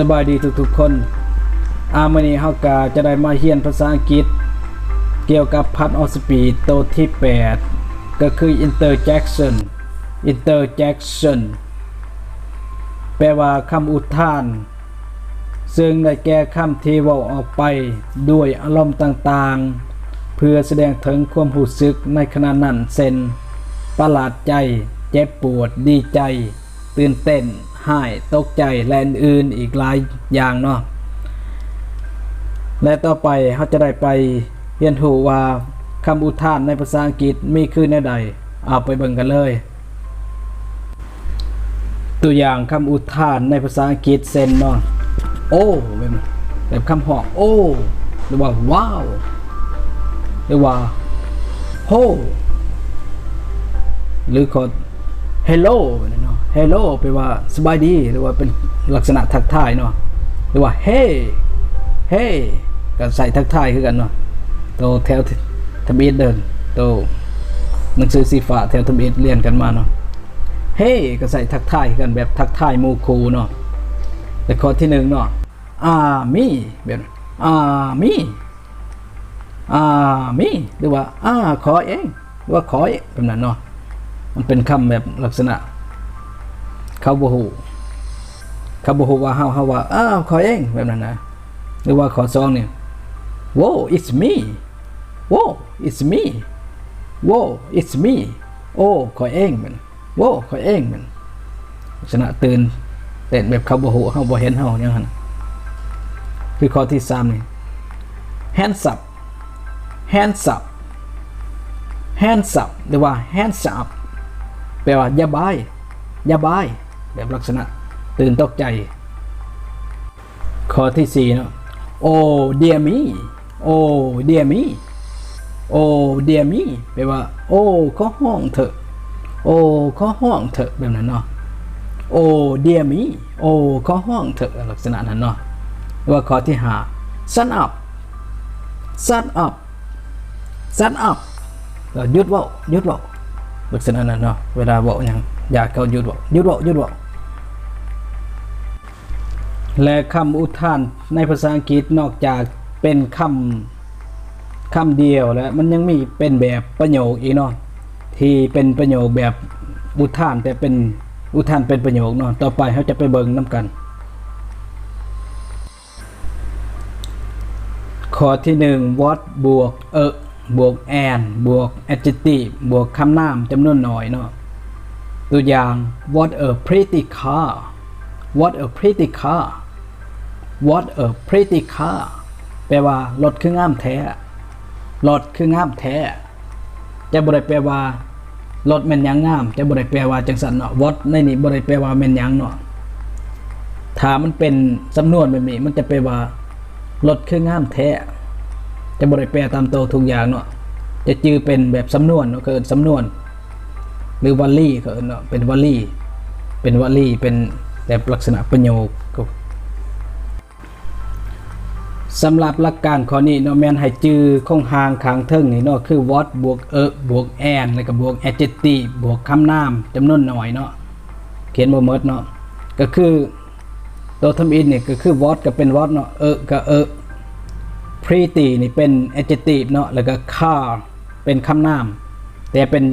สบายดีทุกๆคน อามานีเฮากาจะได้มาเรียนภาษาอังกฤษ เกี่ยวกับพัดออสปีดตัวที่ 8 ก็คือ interjection interjection แปลว่าคำอุทาน ซึ่งได้แก้คำที่ว่าออกไปด้วยอารมณ์ต่างๆ เพื่อแสดงถึงความรู้สึกในขณะนั้นเช่นประหลาดใจ เจ็บปวด ดีใจ ตื่นเต้น หายตกใจและอื่นอีกหลายอย่างเนาะและต่อไปเขาจะได้ไปเรียนรู้ว่าคำอุทานในภาษาอังกฤษมีคือในใด เอาไปเบิ่งกันเลย ตัวอย่างคำอุทานในภาษาอังกฤษเซนเนาะโอ้แบบนั้นแบบคำหอกโอ้หรือว่าว้าวหรือว่าโฮหรือขอ hello เนาะ hello แปลว่าสบายดี หรือว่าเป็นลักษณะทักทายเนาะหรือว่า hey เฮ้ก็ใส่ทักทายคือกันเนาะโตแถวทะเบียนเดินโตหนังสือสีฟ้าแถวทะเบียนเรียนกันมาเนาะเฮ้ก็ใส่ทักทายคือกันแบบทักทายมูคูเนาะแต่ข้อที่หนึ่งเนาะอามีแบบอามีอามีหรือว่าอาขอเองหรือว่าขอเองแบบนั้นเนาะมันเป็นคำแบบลักษณะ เขาบ่ฮู้เขาบ่ฮู้ว่าเฮาเฮาว่าอ้าวขอเองแบบนั้นนะหรือว่าขอซองเนี่ย wow it's me wow it's me wow it's me โอ้ขอเองมัน wow ขอเองมันลักษณะตื่นเต้นแบบเขาบ่ฮู้เฮาบ่เห็นเฮาอย่างนั้นคือข้อที่3นี่ hands up hands up hands up หรือว่า hands up แปลว่าอย่าบายอย่าบาย แบบลักษณะตื่นตกใจ ข้อที่สี่เนาะโอ้ dear me โอ้ dear me โอ้ dear me แปลว่า โอ้ก็ห้องเถอะ โอ้ก็ห้องเถอะแบบนั้นเนาะโอ้ dear me โอ้ก็ห้องเถอะลักษณะนั้นเนาะหรือว่าข้อที่ห้า shut up shut up shut up หยุดว่าหยุดว่าลักษณะนั้นเนาะเวลาว่าอย่าง อยากเขาหยุดเว่าหยุดเว่าหยุดเว่าและคำอุทานในภาษาอังกฤษนอกจากเป็นคำคำเดียวแล้วมันยังมีเป็นแบบประโยคอีกเนาะที่เป็นประโยคแบบอุทานแต่เป็นอุทานเป็นประโยคเนาะต่อไปเขาจะไปเบิ่งน้ำกัน ข้อที่หนึ่ง what บวก เออบวก and บวก adjective บวกคำนามจำนวนหน่อยเนาะ ตัวอย่าง what a pretty car what a pretty car what a pretty car แปลว่ารถคืองามแท้รถคืองามแท้จะบ่ได้แปลว่ารถแม่นยังงามจะบ่ได้แปลว่าจังสันเนาะ what ในนี้บ่ได้แปลว่าแม่นยังเนาะถ้ามันเป็นสำนวนแบบนี้ มันจะแปลว่ารถคืองามแท้จะบ่ได้แปลตามตัวทุกอย่างเนาะจะจือเป็นแบบสำนวนเนาะคือสำนวน หรือวลีเขาเนาะเป็นวลีเป็นวลีเป็นแบบลักษณะประโยคก็สำหรับหลักการข้อนี้เนาะแมนให้จือคงหางขางเทิงนี่เนาะคือ what บวกเอบวก and แล้วก็บวก adjective บวกคำนามจำนวนหน่อยเนาะเขียนบ่หมดเนาะก็คือตัวทำอินนี่ก็คือ what ก็เป็น what เนาะเออก็เออ pretty นี่เป็น adjective เนาะแล้วก็ car เป็นคำนาม แต่เป็น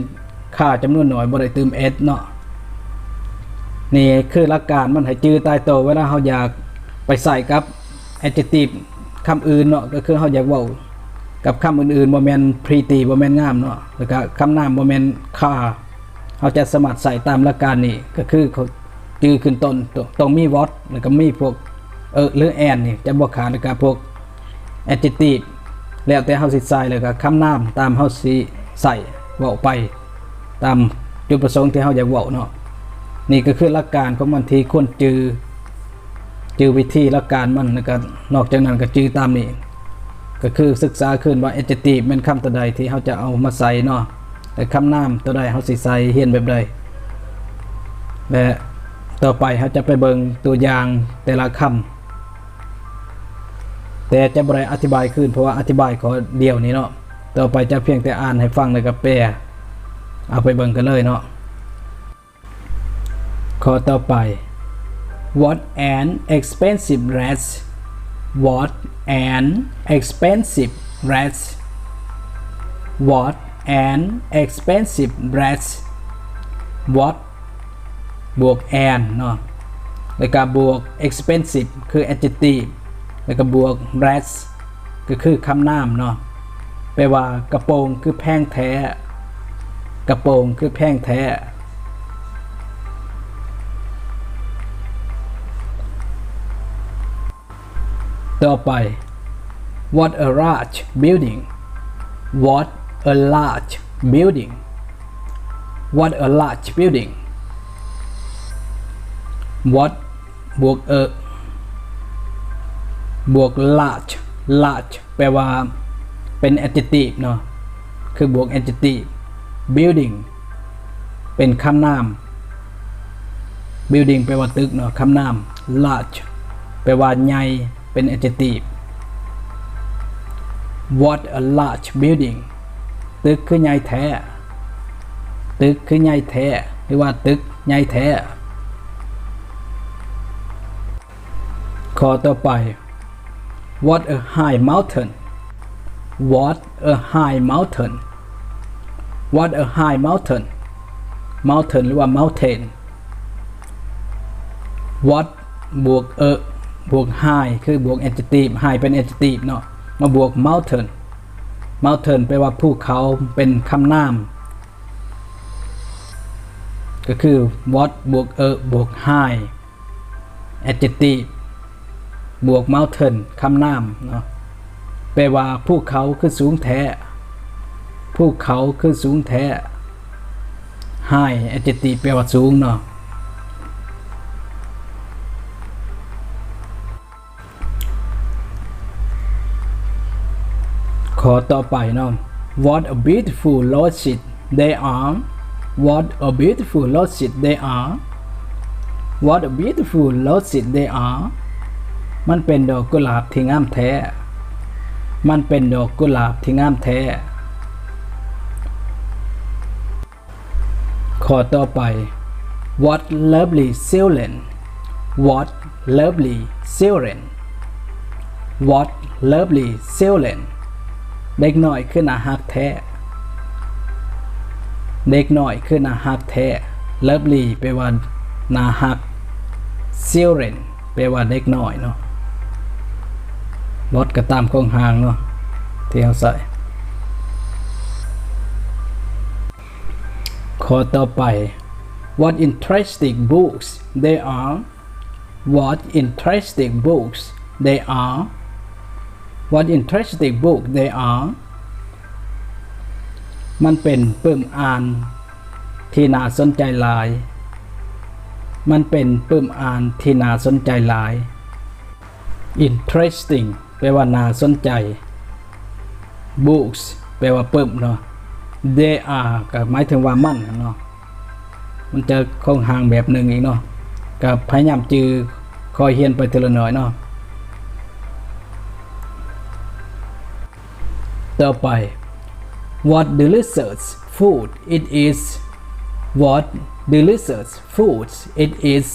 ค่าจำนวนหน่อยบ่ได้เติม s เนาะนี่คือหลักการมันให้จื้อตายโตเวลาเขาอยากไปใส่กับ adjective คำอื่นเนาะก็คือเขาอยากเว้ากับคำอื่นๆบ่แม่น pretty บ่แม่นงามเนาะแล้วก็คำนามบ่แม่นค่าเขาจะสามารถใส่ตามหลักการนี้ก็คือเขาจื้อขึ้นต้นตต้องมี what แล้วก็มีพวกเออหรือ and นี่จะบ่ขาดแล้วก็พวก adjective แล้วแต่เฮาสิใส่แล้วก็คำนามตามเฮาสิใส่เว้าไป ตามจุดประสงค์ที่เฮาอยากว้าเนาะนี่ก็คือหลักการของมันที่ควรจือจือวิธีหลักการมันแล้วก็นอกจากนั้นก็จือตามนี้ก็คือศึกษาขึ้นว่า adjective เป็นคำตัวใดที่เขาจะเอามาใส่เนาะแต่คำนามตัวใดเขาสิใส่เฮียนแบบใดและต่อไปเขาจะไปเบิงตัวอย่างแต่ละคำแต่จะบริอธิบายขึ้นเพราะว่าอธิบายขอเดียวนี้เนาะต่อไปจะเพียงแต่อ่านให้ฟังแล้วก็แปล เอาไปเบิงกันเลยเนาะข้อต่อไป what an expensive dress what an expensive dress what an expensive dress what บวก an เนาะแล้วก็บวก expensive คือ adjective แล้วก็บวก dress ก็คือคำนามเนาะแปลว่ากระโปรงคือแพงแท้ กระโปรงคือแพงแท้ ต่อไป what a large building what a large building what a large building what บวก a บวก large large แปลว่าเป็น adjective เนาะคือบวก adjective building เป็นคำนาม building แปลว่าตึกเนาะคำนาม large แปลว่าใหญ่ เป็น adjective what a large building ตึกคือใหญ่แท้ ตึกคือใหญ่แท้ หรือว่าตึกใหญ่แท้ข้อต่อไป what a high mountain what a high mountain what a high mountain mountain หรือว่า mountain what บวก a บวก high คือบวก adjective high เป็น adjective เนาะมาบวก mountain mountain แปลว่าภูเขาเป็นคำนาม ก็คือ what บวก a บวก high adjective บวก mountain คำนามเนาะแปลว่าภูเขาคือสูงแท้ ภูเขาคือสูงแท้ high adjective แปลว่าสูงเนาะขอต่อไปเนาะ What a beautiful lodges they are What a beautiful lodges they are What a beautiful lodges they are มันเป็นดอกกุหลาบที่งามแท้ มันเป็นดอกกุหลาบที่งามแท้ ข้อต่อไป What lovely children What lovely children What lovely children เด็กน้อยคือนาฮักแท้ เด็กน้อยคือนาฮักแท้ lovely แปลว่านาฮัก children แปลว่าเด็กน้อยเนาะรถก็ตามข้องหางเนาะที่เขาใส่ ข้อต่อไป What interesting books they are What interesting books they are What interesting book they are มันเป็นเปิ่มอ่านที่น่าสนใจหลาย มันเป็นเปิ่มอ่านที่น่าสนใจหลาย interesting แปลว่าน่าสนใจ books แปลว่าเปิ่มเนาะ they are ก็หมายถึงว่ามันเนาะมันจะคงห่างแบบหนึ่งอีกเนาะกับพยายามจือคอยเฮียนไปทีละหน่อยเนาะต่อไป what delicious food it is what delicious food it is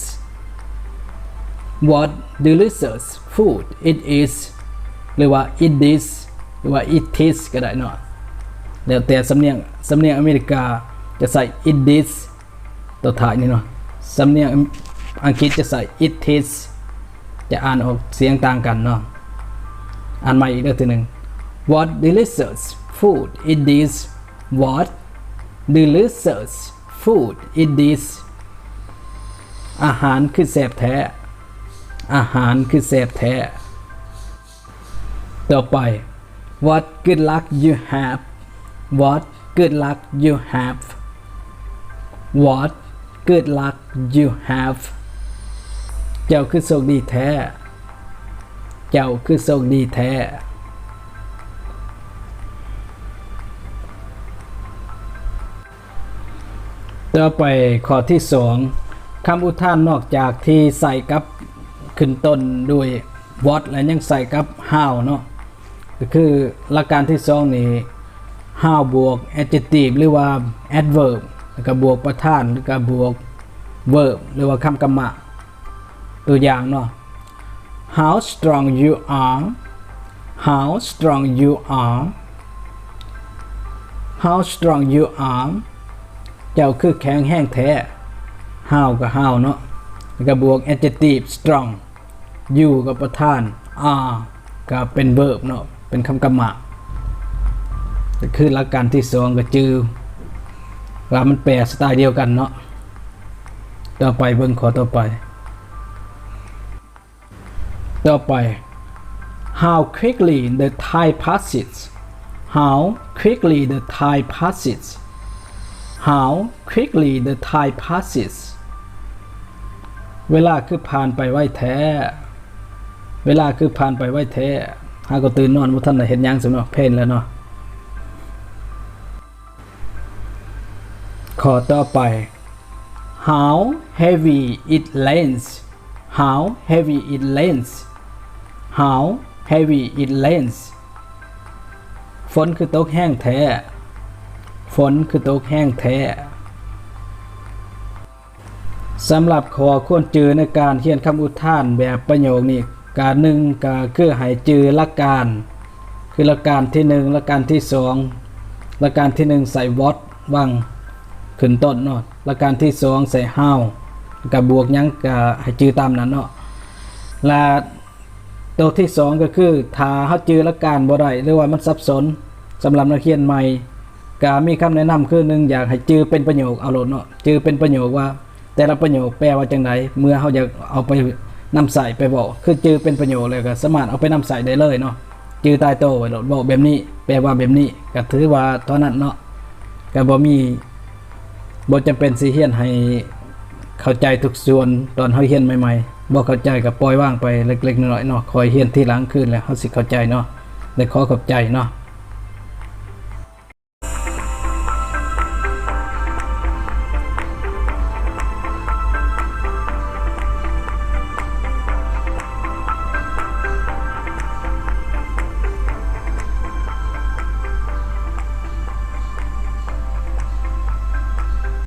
what delicious food it is หรือว่า it is หรือว่า it is ก็ได้เนาะ แล้วแต่สำเนียงสำเนียงอเมริกาจะใส่ it is ตัวท้ายนี่เนาะสำเนียงอังกฤษจะใส่ it is จะอ่านออกเสียงต่างกันเนาะอ่านใหม่อีกเรื่องทีหนึ่ง What delicious food it is What delicious food it is อาหารคือแสบแท้ อาหารคือแสบแท้ ต่อไป What good luck you have What good luck you have What good luck you have เจ้าคือโชคดีแท้ เจ้าคือโชคดีแท้ ต่อไปข้อที่สองคำอุทานนอกจากที่ใส่กับขึ้นต้นด้วย what และยังใส่กับ how เนาะก็คือหลักการที่สองนี่ how บวก adjective หรือว่า adverb แล้วก็บวกประธานหรือก็บวก verb หรือว่าคำกรรมะ ตัวอย่างเนาะ how strong you are how strong you are how strong you are เจ้าคือแข็งแห้งแท้ how ก็ how เนาะแล้วก็บวก adjective strong you ก็ประธาน are ก็เป็น verb เนาะเป็นคำกรรมะ คือหลักการที่สองก็จือว่ามันแปลสไตล์เดียวกันเนาะต่อไปเบิ่งขอต่อไป ต่อไป how quickly the time passes how quickly the time passes how quickly the time passes เวลาคือผ่านไปไว้แท้ เวลาคือผ่านไปไว้แท้หาก็ตื่นนอนบ่ทันเห็นยังสำเนาะเพลนแล้วเนาะ ขอต่อไป how heavy it rains how heavy it rains how heavy it rains ฝนคือตกแห้งแท้ ฝนคือตกแห้งแท้สำหรับขอควรจือในการเขียนคำอุทานแบบประโยคนี้การหนึ่งก็คือให้จือลัการ คือลัการที่หนึ่งลัการที่สองลัการที่หนึ่งใส่วอตว่าง ขึ้นต้นเนาะหลัการที่สองใส่ how กับบวกยังก็ให้จือตามนั้นเนาะและตัวที่สองก็คือถ้าเฮาจือหลักการบ่ได้หรือว่ามันสับสนสำหรับนักเรียนใหม่ก็มีคำแนะนำคือหนึ่งอยากให้จือเป็นประโยคเอาโลดเนาะจือเป็นประโยคว่า แต่ละประโยคแปลว่าจังไดเมื่อเขาอยากเอาไปนำใส่ไปบอกคือจือเป็นประโยคเลยก็สามารถเอาไปนำใส่ได้เลยเนาะจือตายโตไว้โลดบอกแบบนี้ แปลว่าแบบนี้ก็ถือว่าเท่านั้นเนาะก็บ่มี บ่จำเป็นสิเฮียนให้เข้าใจทุกส่วนตอนเฮาเฮียนใหม่ๆบ่เข้าใจก็ปล่อยว่างไปเล็กๆน้อยๆเนาะคอยเฮียนที่หลังขึ้นแล้วเฮาสิเข้าใจเนาะได้ขอขอบใจเนาะ